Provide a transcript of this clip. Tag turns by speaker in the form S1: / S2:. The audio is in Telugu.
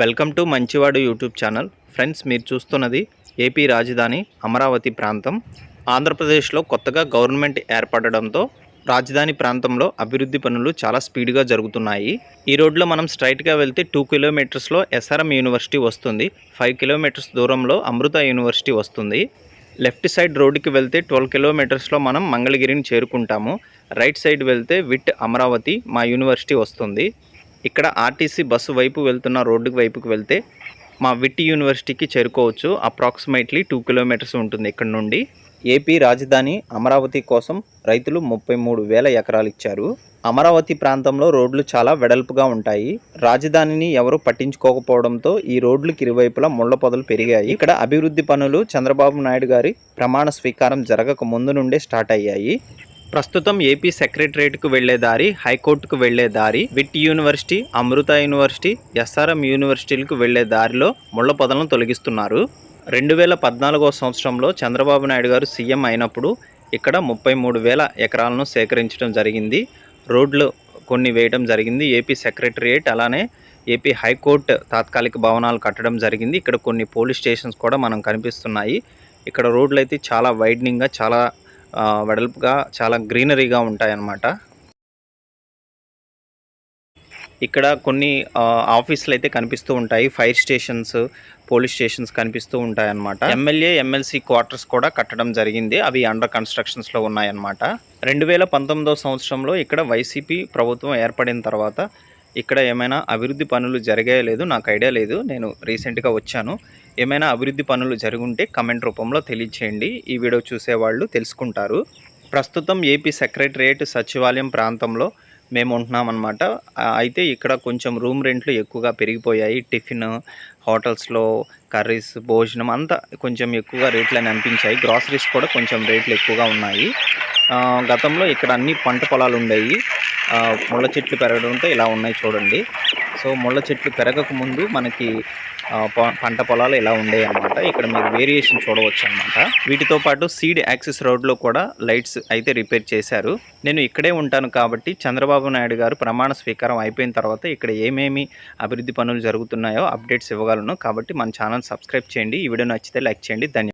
S1: వెల్కమ్ టు మంచివాడు యూట్యూబ్ ఛానల్. ఫ్రెండ్స్ మీరు చూస్తున్నది ఏపీ రాజధాని అమరావతి ప్రాంతం. ఆంధ్రప్రదేశ్లో కొత్తగా గవర్నమెంట్ ఏర్పడడంతో రాజధాని ప్రాంతంలో అభివృద్ధి పనులు చాలా స్పీడ్గా జరుగుతున్నాయి. ఈ రోడ్లో మనం స్ట్రైట్గా వెళ్తే టూ కిలోమీటర్స్లో ఎస్ఆర్ఎం యూనివర్సిటీ వస్తుంది. ఫైవ్ కిలోమీటర్స్ దూరంలో అమృత యూనివర్సిటీ వస్తుంది. లెఫ్ట్ సైడ్ రోడ్డుకి వెళ్తే ట్వెల్వ్ కిలోమీటర్స్లో మనం మంగళగిరిని చేరుకుంటాము. రైట్ సైడ్ వెళ్తే విట్ అమరావతి మా యూనివర్సిటీ వస్తుంది. ఇక్కడ ఆర్టీసీ బస్సు వైపు వెళ్తున్న రోడ్డు వైపుకి వెళ్తే మా విట్టి యూనివర్సిటీకి చేరుకోవచ్చు. అప్రాక్సిమేట్లీ టూ కిలోమీటర్స్ ఉంటుంది ఇక్కడ నుండి. ఏపీ రాజధాని అమరావతి కోసం రైతులు ముప్పై మూడు వేల ఎకరాలు ఇచ్చారు. అమరావతి ప్రాంతంలో రోడ్లు చాలా వెడల్పుగా ఉంటాయి. రాజధానిని ఎవరు పట్టించుకోకపోవడంతో ఈ రోడ్లకు ఇరువైపులా ముళ్ళ పొదలు పెరిగాయి. ఇక్కడ అభివృద్ధి పనులు చంద్రబాబు నాయుడు గారి ప్రమాణ స్వీకారం జరగక ముందు నుండే స్టార్ట్ అయ్యాయి. ప్రస్తుతం ఏపీ సెక్రటరేట్కు వెళ్ళే దారి హైకోర్టుకు వెళ్ళే దారి VIT university Amrita university SRM యూనివర్సిటీలకు వెళ్ళే దారిలో ముళ్ళ పొదలను తొలగిస్తున్నారు. రెండు వేల పద్నాలుగో సంవత్సరంలో చంద్రబాబు నాయుడు గారు సీఎం అయినప్పుడు ఇక్కడ ముప్పై మూడు వేల ఎకరాలను సేకరించడం జరిగింది. రోడ్లు కొన్ని వేయడం జరిగింది. ఏపీ సెక్రటరియేట్ అలానే ఏపీ హైకోర్టు తాత్కాలిక భవనాలు కట్టడం జరిగింది. ఇక్కడ కొన్ని పోలీస్ స్టేషన్స్ కూడా మనం కనిపిస్తున్నాయి. ఇక్కడ రోడ్లు అయితే చాలా వైడ్నింగ్గా చాలా వెడల్పుగా చాలా గ్రీనరీగా ఉంటాయన్నమాట. ఇక్కడ కొన్ని ఆఫీసులు అయితే కనిపిస్తూ ఉంటాయి. ఫైర్ స్టేషన్స్ పోలీస్ స్టేషన్స్ కనిపిస్తూ ఉంటాయన్నమాట. ఎమ్మెల్యే ఎమ్మెల్సీ క్వార్టర్స్ కూడా కట్టడం జరిగింది. అవి అండర్ కన్స్ట్రక్షన్స్లో ఉన్నాయన్నమాట. రెండు వేల పంతొమ్మిదో సంవత్సరంలో ఇక్కడ వైసీపీ ప్రభుత్వం ఏర్పడిన తర్వాత ఇక్కడ ఏమైనా అభివృద్ధి పనులు జరిగాయో లేదు నాకు ఐడియా లేదు. నేను రీసెంట్గా వచ్చాను. ఏమైనా అభివృద్ధి పనులు జరుగుంటే కమెంట్ రూపంలో తెలియచేయండి. ఈ వీడియో చూసేవాళ్ళు తెలుసుకుంటారు. ప్రస్తుతం ఏపీ సెక్రటరియేట్ సచివాలయం ప్రాంతంలో మేము ఉంటున్నామన్నమాట. అయితే ఇక్కడ కొంచెం రూమ్ రెంట్లు ఎక్కువగా పెరిగిపోయాయి. టిఫిన్ హోటల్స్లో కర్రీస్ భోజనం అంతా కొంచెం ఎక్కువగా రేట్లు అని అనిపించాయి. గ్రాసరీస్ కూడా కొంచెం రేట్లు ఎక్కువగా ఉన్నాయి. గతంలో ఇక్కడ అన్ని పంట పొలాలు ఉండేవి. ముళ్ళ చెట్లు పెరగడంతో ఇలా ఉన్నాయి చూడండి. సో ముళ్ళ చెట్లు పెరగక ముందు మనకి పంట పొలాలు ఇలా ఉండేవి అనమాట ఇక్కడ మీరు వేరియేషన్ చూడవచ్చు అనమాట వీటితో పాటు సీడ్ యాక్సెస్ రోడ్లో కూడా లైట్స్ అయితే రిపేర్ చేశారు. నేను ఇక్కడే ఉంటాను కాబట్టి చంద్రబాబు నాయుడు గారు ప్రమాణ స్వీకారం అయిపోయిన తర్వాత ఇక్కడ ఏమేమి అభివృద్ధి పనులు జరుగుతున్నాయో అప్డేట్స్ ఇవ్వగలను. కాబట్టి మన ఛానల్ సబ్స్క్రైబ్ చేయండి. ఈ వీడియో నచ్చితే లైక్ చేయండి. ధన్యవాదాలు.